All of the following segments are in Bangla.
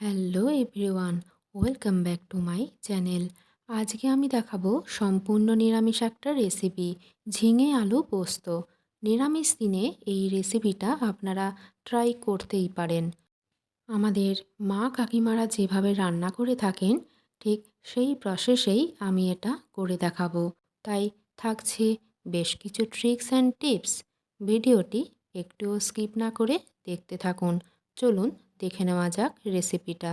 Hello everyone, welcome back to my channel. আজকে আমি দেখাবো সম্পূর্ণ নিরামিষ একটা রেসিপি, ঝিঙে আলু পোস্ত। নিরামিষ দিনে এই রেসিপিটা আপনারা ট্রাই করতেই পারেন। আমাদের মা কাকিমারা যেভাবে রান্না করে থাকেন, ঠিক সেই প্রসেসেই আমি এটা করে দেখাবো। তাই থাকছে বেশ কিছু ট্রিক্স অ্যান্ড টিপস। ভিডিওটি একটুও স্কিপ না করে দেখতে থাকুন। চলুন দেখে নেওয়া যাক রেসিপিটা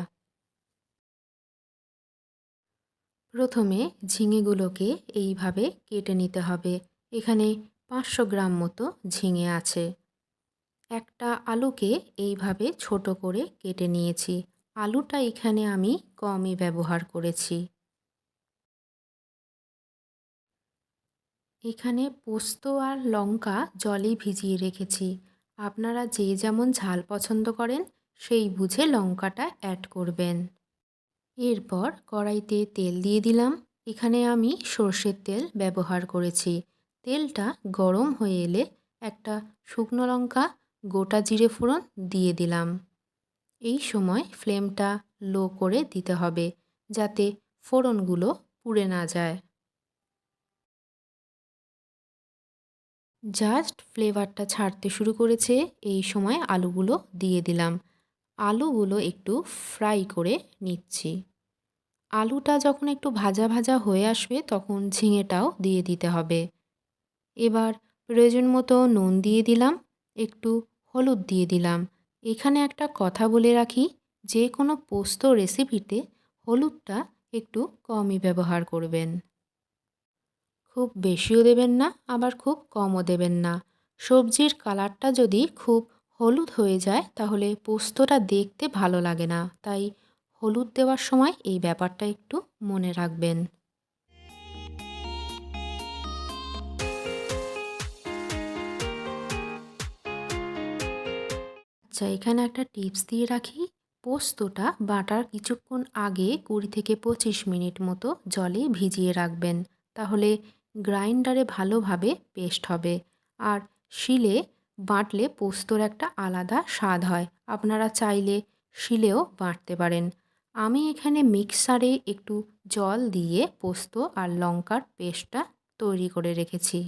প্রথমে ঝিঙেগুলোকে এইভাবে কেটে নিতে হবে। এখানে পাঁচশো গ্রাম মতো ঝিঙে আছে। একটা আলুকে এইভাবে ছোট করে কেটে নিয়েছি। আলুটা এখানে আমি কমই ব্যবহার করেছি। এখানে পোস্ত আর লঙ্কা জলে ভিজিয়ে রেখেছি। আপনারা যে যেমন ঝাল পছন্দ করেন সেই বুঝে লঙ্কাটা অ্যাড করবেন। এরপর কড়াইতে তেল দিয়ে দিলাম। এখানে আমি সর্ষের তেল ব্যবহার করেছি। তেলটা গরম হয়ে এলে একটা শুকনো লঙ্কা, গোটা জিরে ফোড়ন দিয়ে দিলাম। এই সময় ফ্লেমটা লো করে দিতে হবে যাতে ফোড়নগুলো পুড়ে না যায়। জাস্ট ফ্লেভারটা ছাড়তে শুরু করেছে। এই সময় আলুগুলো দিয়ে দিলাম। আলুগুলো একটু ফ্রাই করে নিচ্ছি। আলুটা যখন একটু ভাজা ভাজা হয়ে আসবে তখন ঝিঙেটাও দিয়ে দিতে হবে। এবার প্রয়োজন মতো নুন দিয়ে দিলাম, একটু হলুদ দিয়ে দিলাম। এখানে একটা কথা বলে রাখি, যে কোনো পোস্ত রেসিপিতে হলুদটা একটু কমই ব্যবহার করবেন। খুব বেশিও দেবেন না, আবার খুব কমও দেবেন না। সবজির কালারটা যদি খুব হলুদ হয়ে যায়, তাহলে পোস্তটা দেখতে ভালো লাগে না। তাই হলুদ দেওয়ার সময় এই ব্যাপারটা একটু মনে রাখবেন। আচ্ছা এখানে একটা টিপস দিয়ে রাখি। পোস্তটা বাটার কিছুক্ষণ আগে কুড়ি থেকে পঁচিশ মিনিট মতো জলে ভিজিয়ে রাখবেন। তাহলে গ্রাইন্ডারে ভালোভাবে পেস্ট হবে। আর শিলে বাটলে পোস্তর একটা আলাদা স্বাদ হয়। আপনারা চাইলে শিলেও বাঁটতে পারেন। আমি এখানে মিক্সারে একটু জল দিয়ে পোস্ত আর লঙ্কার পেস্টটা তৈরি করে রেখেছি।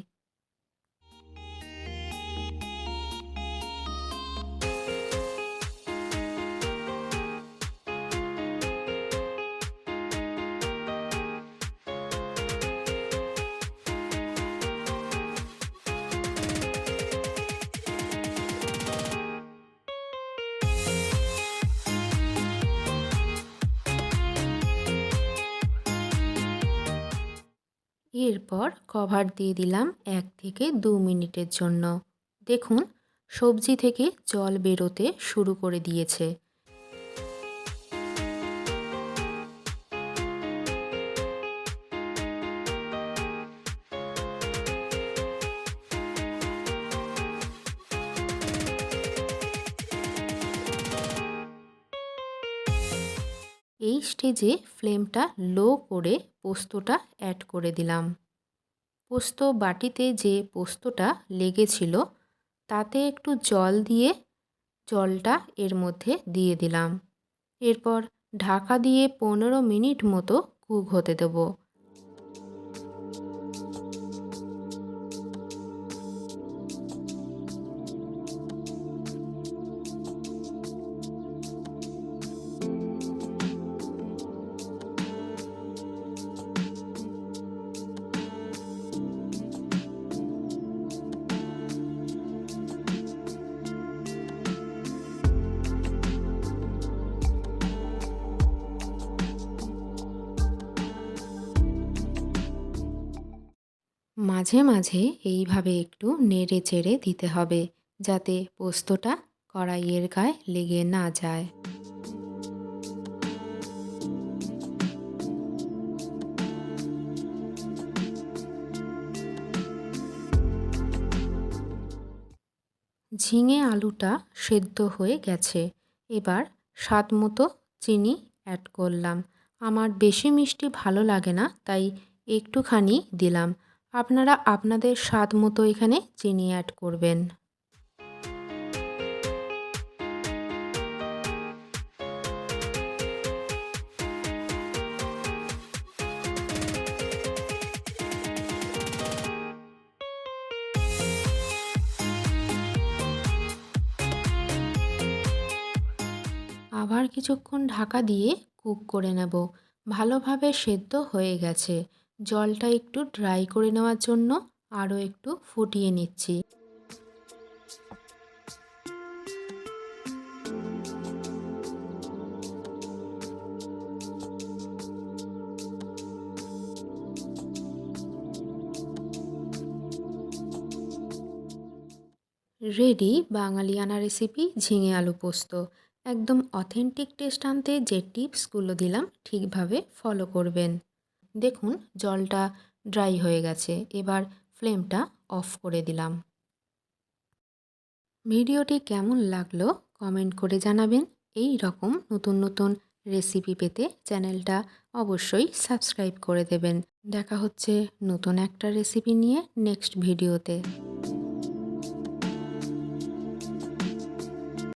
এরপর কভার দিয়ে দিলাম এক থেকে দু মিনিটের জন্য। দেখুন, সবজি থেকে জল বেরোতে শুরু করে দিয়েছে। এই স্টেজে ফ্লেমটা লো করে পোস্তটা অ্যাড করে দিলাম। পোস্ত বাটিতে যে পোস্তটা লেগেছিল, তাতে একটু জল দিয়ে জলটা এর মধ্যে দিয়ে দিলাম। এরপর ঢাকা দিয়ে পনেরো মিনিট মতো কুক হতে দেবো। মাঝে মাঝে এইভাবে একটু নেড়ে চেড়ে দিতে হবে যাতে পোস্তটা কড়াইয়ের গায়ে লেগে না যায়। ঝিঙে আলুটা সেদ্ধ হয়ে গেছে। এবার স্বাদ মতো চিনি অ্যাড করলাম। আমার বেশি মিষ্টি ভালো লাগে না, তাই একটুখানি দিলাম। আপনারা আপনাদের স্বাদ মতো এখানে চিনি অ্যাড করবেন। আবার কিছুক্ষণ ঢাকা দিয়ে কুক করে নেব। ভালোভাবে সেদ্ধ হয়ে গেছে। জলটা একটু ড্রাই করে নেওয়ার জন্য আরও একটু ফুটিয়ে নিচ্ছি। রেডি বাঙালিয়ানা রেসিপি ঝিঙে আলু পোস্ত। একদম অথেন্টিক টেস্ট আনতে যে টিপসগুলো দিলাম ঠিকভাবে ফলো করবেন। দেখুন, জলটা ড্রাই হয়ে গেছে। এবার ফ্লেমটা অফ করে দিলাম। ভিডিওটি কেমন লাগল কমেন্ট করে জানাবেন। এই রকম নতুন নতুন রেসিপি পেতে চ্যানেলটা অবশ্যই সাবস্ক্রাইব করে দেবেন। দেখা হচ্ছে নতুন একটা রেসিপি নিয়ে নেক্সট ভিডিওতে